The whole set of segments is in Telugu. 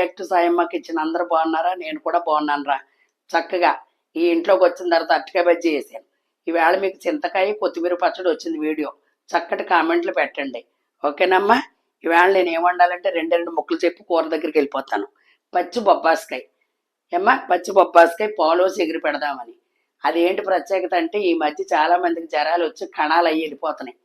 బ్యాక్ టు సాయమ్మ కిచెన్ అందరూ బాగున్నారా? నేను కూడా బాగున్నాను రా చక్కగా ఈ ఇంట్లోకి వచ్చిన తర్వాత అట్టకాయ బజ్జీ వేసాను ఈవేళ మీకు చింతకాయ కొత్తిమీర పచ్చడి వచ్చింది వీడియో. చక్కటి కామెంట్లు పెట్టండి. ఓకేనమ్మా? ఈవేళ నేను ఏం వండాలంటే రెండు రెండు ముక్కలు చెప్పి కూర దగ్గరికి వెళ్ళిపోతాను. పచ్చి బొబ్బాస్కాయ. ఏమ్మా? పచ్చి బొబ్బాస్కాయ పాలోసి ఎగిరి పెడదామని. అదేంటి ప్రత్యేకత అంటే ఈ మధ్య చాలా మందికి జ్వరాలు వచ్చి కణాలు అయ్యి వెళ్ళిపోతున్నాయి.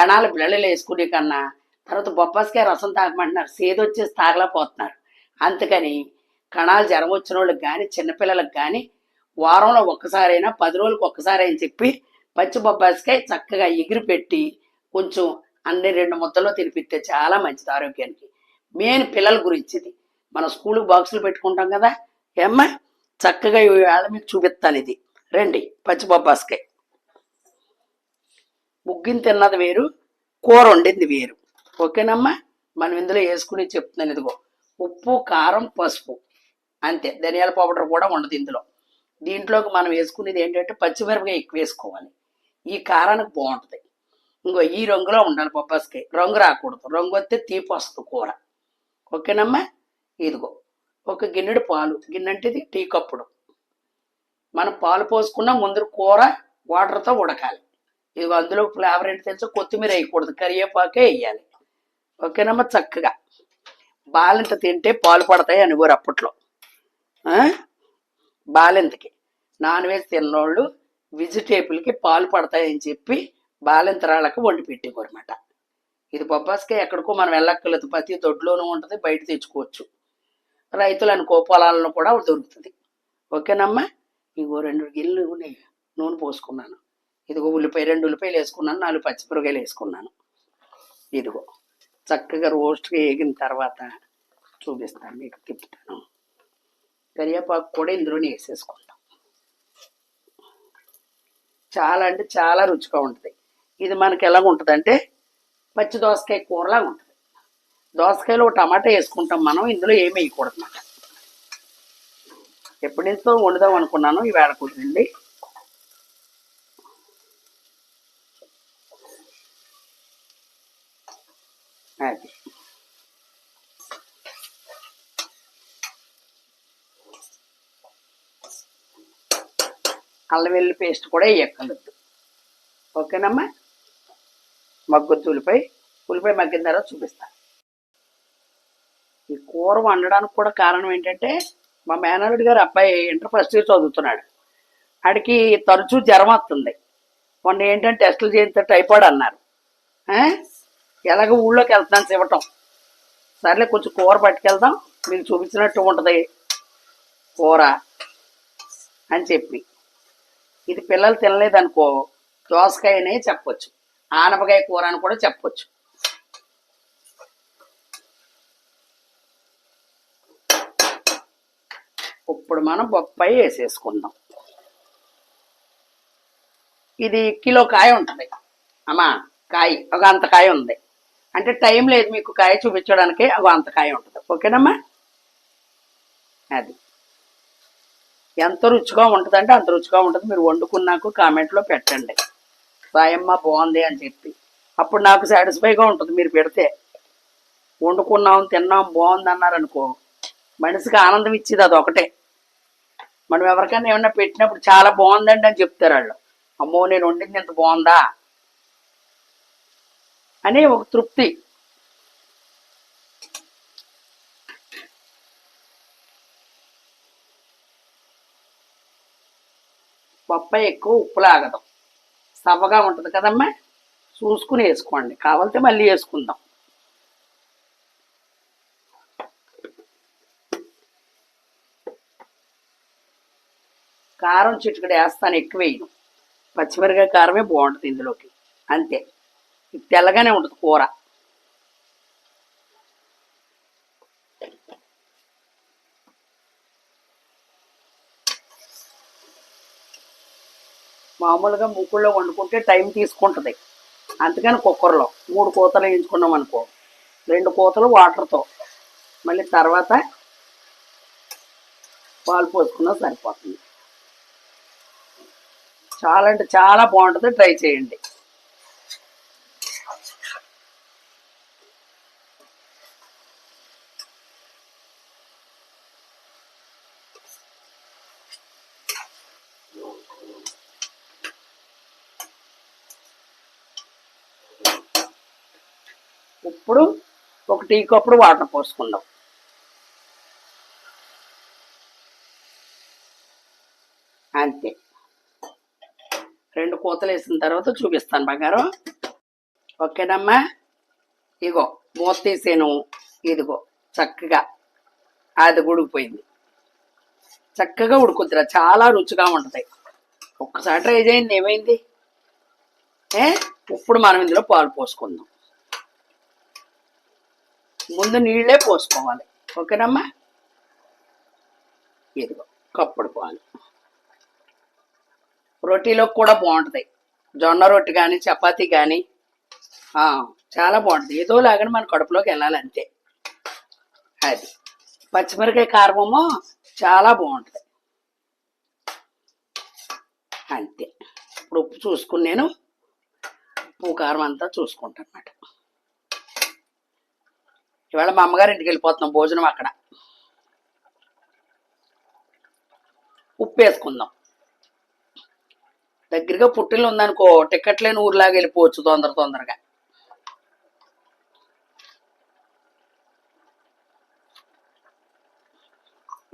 కణాలు బిళ్ళలు వేసుకునే కన్నా తర్వాత బొప్పాస్కాయ రసం తాగమంటున్నారు. సేదొచ్చేసి తాగలేకపోతున్నారు. అందుకని కణాలు జ్వరం వచ్చిన వాళ్ళకి కానీ చిన్నపిల్లలకు కానీ వారంలో ఒక్కసారైనా పది రోజులకు ఒక్కసారి అని చెప్పి పచ్చి బొబ్బాస్కాయ చక్కగా ఎగిరి పెట్టి కొంచెం అన్ని రెండు ముద్దలో తినిపిస్తే చాలా మంచిది ఆరోగ్యానికి. మెయిన్ పిల్లల గురించి ఇది. మన స్కూల్కి బాక్సులు పెట్టుకుంటాం కదా? ఏమ్మా? చక్కగా ఇవాళ మీకు చూపిస్తాను ఇది. రండి పచ్చి బొబ్బాస్కాయ ముగ్గిని తిన్నది వేరు కూర వండింది వేరు. ఓకేనమ్మా? మనం ఇందులో వేసుకుని చెప్తున్నాను ఇదిగో. ఉప్పు కారం పసుపు. అంతే. ధనియాల పౌడర్ కూడా ఉండదు ఇందులో. దీంట్లోకి మనం వేసుకునేది ఏంటంటే పచ్చిమిరపకాయ ఎక్కువ వేసుకోవాలి. ఈ కారానికి బాగుంటుంది. ఇంకో ఈ రంగులో ఉండాలి బొబ్బాస్కాయ. రంగు రాకూడదు. రంగు వస్తే తీపి వస్తుంది కూర. ఓకేనమ్మా? ఇదిగో. ఒక గిన్నెడు పాలు. గిన్నె అంటే ఇది టీ కప్పుడు. మనం పాలు పోసుకున్న ముందు కూర వాటర్తో ఉడకాలి. ఇదిగో అందులో ఫ్లేవర్ ఏంటి తెలుసు? కొత్తిమీర వేయకూడదు. కరివేపాకే వేయాలి. ఓకేనమ్మా? చక్కగా. బాలింత తింటే పాలు పడతాయి అనుకోరు అప్పట్లో. బాలింతకి. నాన్ వెజ్ తిన్నోళ్ళు వెజిటేబుల్కి పాలు పడతాయని చెప్పి బాలింతరాళ్ళకి వండి పెట్టేవారు అనమాట ఇది బొబ్బాస్కాయ ఎక్కడికో మనం వెళ్ళక్కర్లేదు. ప్రతి దొడ్లోనూ ఉంటుంది బయట తెచ్చుకోవచ్చు. రైతులు అనుకో పొలాలను కూడా దొరుకుతుంది. ఓకేనమ్మా? ఇగో రెండు గిన్నెలు నూనె నూనె పోసుకున్నాను. ఇదిగో ఉల్లిపాయ రెండు ఉల్లిపాయలు వేసుకున్నాను నాలుగు పచ్చిమిరకాయలు వేసుకున్నాను. ఇదిగో. చక్కగా రోస్ట్గా వేగిన తర్వాత చూపిస్తాను మీకు తిప్పుతాను. కరివేపాకు కూడా ఇందులోనే వేసేసుకుందాం. చాలా అంటే చాలా రుచిగా ఉంటుంది. ఇది మనకి ఎలా ఉంటుంది అంటే పచ్చి దోసకాయ కూరలాగా ఉంటుంది. దోసకాయలో టమాటా వేసుకుంటాం మనం ఇందులో ఏమి వేయకూడదు. అన్నమాట ఎప్పటి నుంచో వండుదాం అనుకున్నాను ఈవేళ కుదిరింది అది అల్లవెల్లి పేస్ట్ కూడా వేయక్కర్లేదు. ఓకేనమ్మా? మగ్గుద్దు ఉల్లిపాయ ఉల్లిపాయ మగ్గిన తర్వాత చూపిస్తాను ఈ కూర వండడానికి కూడా కారణం ఏంటంటే మా మేనల్లుడి గారు అబ్బాయి ఇంటర్ ఫస్ట్ ఇయర్ చదువుతున్నాడు. ఆడికి తరచూ జ్వరం వస్తుంది. మొన్న ఏంటంటే టెస్టులు చేయించే టైఫాయిడ్ అన్నారు. ఎలాగ ఊళ్ళోకి వెళ్తున్నాను ఇవ్వటం సర్లే కొంచెం కూర పట్టుకెళ్దాం. మీకు చూపించినట్టు ఉంటుంది. కూర అని చెప్పి. ఇది పిల్లలు తినలేదనుకో దోసకాయనే చెప్పొచ్చు. ఆనపకాయ కూర అని కూడా చెప్పొచ్చు. ఇప్పుడు మనం బొప్పాయి వేసేసుకుందాం. ఇది కిలో కాయ ఉంటుంది. అమ్మా కాయ ఒక అంత కాయ ఉంది. అంటే టైం లేదు మీకు కాయ చూపించడానికి ఒక అంత కాయ ఉంటుంది. ఓకేనమ్మా? అది. ఎంత రుచిగా ఉంటుందంటే అంత రుచిగా ఉంటుంది. మీరు వండుకున్నాక కామెంట్లో పెట్టండి. బాయమ్మ బాగుంది అని చెప్పి. అప్పుడు నాకు సాటిస్ఫైగా ఉంటుంది మీరు పెడితే. వండుకున్నాం తిన్నాం బాగుంది అన్నారనుకో మనిషికి ఆనందం ఇచ్చేది అది ఒకటే. మనం ఎవరికైనా ఏమన్నా పెట్టినప్పుడు చాలా బాగుందండి అని చెప్తారు వాళ్ళు. అమ్మో నేను వండింది ఎంత బాగుందా? అని ఒక తృప్తి. బొప్పాయి ఎక్కువ ఉప్పు లాగదు. సవ్వగా ఉంటుంది కదమ్మా? చూసుకుని వేసుకోండి. కావాలంటే మళ్ళీ వేసుకుందాం. కారం చిటికడ వేస్తాను ఎక్కువ వేయను. పచ్చిమిరకాయ కారమే బాగుంటుంది ఇందులోకి. అంతే. తెల్లగానే ఉంటుంది కూర. మామూలుగా మూకుల్లో వండుకుంటే టైం తీసుకుంటుంది. అందుకని కుక్కర్లో మూడు కూతలు వేయించుకున్నాం అనుకో రెండు కూతలు వాటర్తో. మళ్ళీ తర్వాత పాలు పోసుకున్నా సరిపోతుంది. చాలా అంటే చాలా బాగుంటుంది ట్రై చేయండి. అప్పుడు ఒక టీ కప్పుడు వాటర్ పోసుకుందాం. అంతే. రెండు కూతలు వేసిన తర్వాత చూపిస్తాను బంగారం. ఓకేనమ్మా? ఇగో మూత తీసాను. ఇదిగో చక్కగా అది ఉడికిపోయింది. చక్కగా ఉడుకుద్దిరా చాలా రుచిగా ఉంటుంది. ఒక్కసారి ట్రై చేయండి ఏమైంది? ఏ? ఇప్పుడు మనం ఇందులో పాలు పోసుకుందాం. ముందు నీళ్ళే పోసుకోవాలి. ఓకేనమ్మా? ఇదిగో కప్పుడు పాలు. రొట్టెలోకి కూడా బాగుంటుంది. జొన్న రొట్టె కానీ చపాతి కానీ చాలా బాగుంటుంది. ఏదో లాగానే మన కడుపులోకి వెళ్ళాలి అంతే. అది. పచ్చిమిరకాయ కారమేమో చాలా బాగుంటుంది. అంతే. ఇప్పుడు ఉప్పు చూసుకుని నేను ఉప్పు కారం అంతా చూసుకుంటాను అన్నమాట ఇవాళ మా అమ్మగారి ఇంటికి వెళ్ళిపోతున్నాం భోజనం అక్కడ. ఉప్పు వేసుకుందాం దగ్గరగా పుట్టిల్లు ఉందనుకో టికెట్ లేని ఊర్లాగా వెళ్ళిపోవచ్చు తొందర తొందరగా.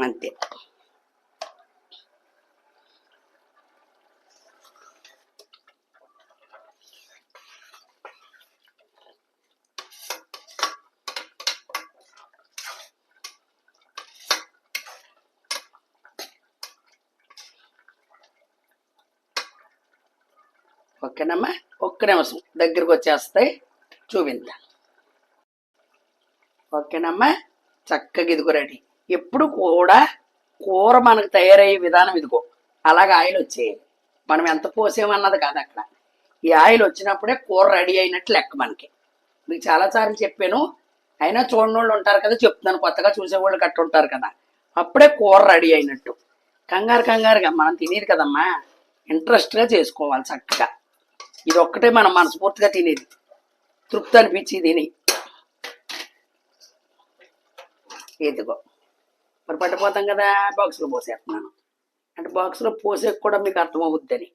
అంతే. ఓకేనమ్మా? ఒక్క నిమిషం. దగ్గరికి వచ్చేస్తాయి. చూపిందా ఓకేనమ్మా? చక్కగా ఇదిగో రెడీ. ఎప్పుడు కూడా కూర మనకు తయారయ్యే విధానం ఇదిగో. అలాగ ఆయిల్ వచ్చేయాలి. మనం ఎంత పోసేమన్నది కాదు అక్కడ. ఈ ఆయిల్ వచ్చినప్పుడే కూర రెడీ అయినట్టు లెక్క మనకి. మీకు చాలాసార్లు చెప్పాను. అయినా చూడని వాళ్ళు ఉంటారు కదా చెప్తున్నాను. కొత్తగా చూసేవాళ్ళు కట్టు ఉంటారు కదా. అప్పుడే కూర రెడీ అయినట్టు. కంగారు కంగారుగా మనం తినేది కదమ్మా. ఇంట్రెస్ట్గా చేసుకోవాలి చక్కగా. ఇది ఒక్కటే మనం మనస్ఫూర్తిగా తినేది. తృప్తి అనిపించి తిని. ఏదిగో మరి పట్టిపోతాం కదా బాక్స్లో పోసేస్తున్నాను. అంటే బాక్స్లో పోసే కూడా మీకు అర్థమవుద్దని.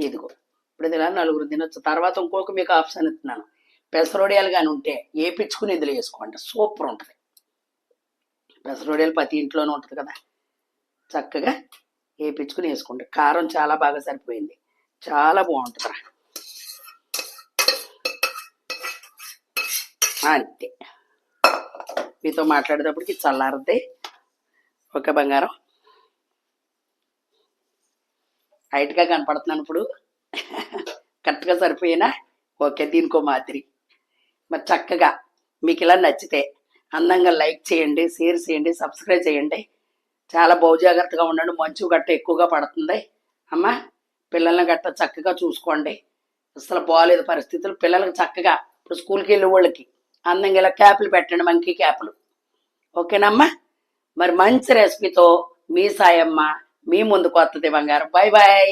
ఇదిగో. ఇప్పుడు ఇది నలుగురు తినొచ్చు. తర్వాత ఇంకొక మీకు ఆప్షన్ ఇస్తున్నాను. పెసరొడియాలు కానీ ఉంటే ఏపించుకుని ఇందులో వేసుకోండి. సూపర్ ఉంటుంది. పెసరొడియాలు ప్రతి ఇంట్లోనే ఉంటుంది కదా. చక్కగా వేపించుకుని వేసుకోండి. కారం చాలా బాగా సరిపోయింది. చాలా బాగుంటుంది అంతే. మీతో మాట్లాడేటప్పటికి చల్లారద్ది. ఓకే బంగారం. హైట్గా కనపడుతున్నాను ఇప్పుడు. కరెక్ట్గా సరిపోయినా? ఓకే దీనికో మాదిరి. మరి చక్కగా మీకు ఇలా నచ్చితే అందంగా లైక్ చేయండి షేర్ చేయండి సబ్స్క్రైబ్ చేయండి. చాలా బహుజాగ్రత్తగా ఉండండి. మంచు గట్ట ఎక్కువగా పడుతుంది. అమ్మా పిల్లల్ని గట్ట చక్కగా చూసుకోండి. అసలు బాగాలేదు పరిస్థితులు. పిల్లలకి చక్కగా ఇప్పుడు స్కూల్కి వెళ్ళే వాళ్ళకి అందంగా ఇలా క్యాపులు పెట్టండి మంకీ క్యాపులు. ఓకేనమ్మా? మరి మంచి రెసిపీతో మీ సాయమ్మ మీ ముందుకు వస్తుంది బంగారం. Bye bye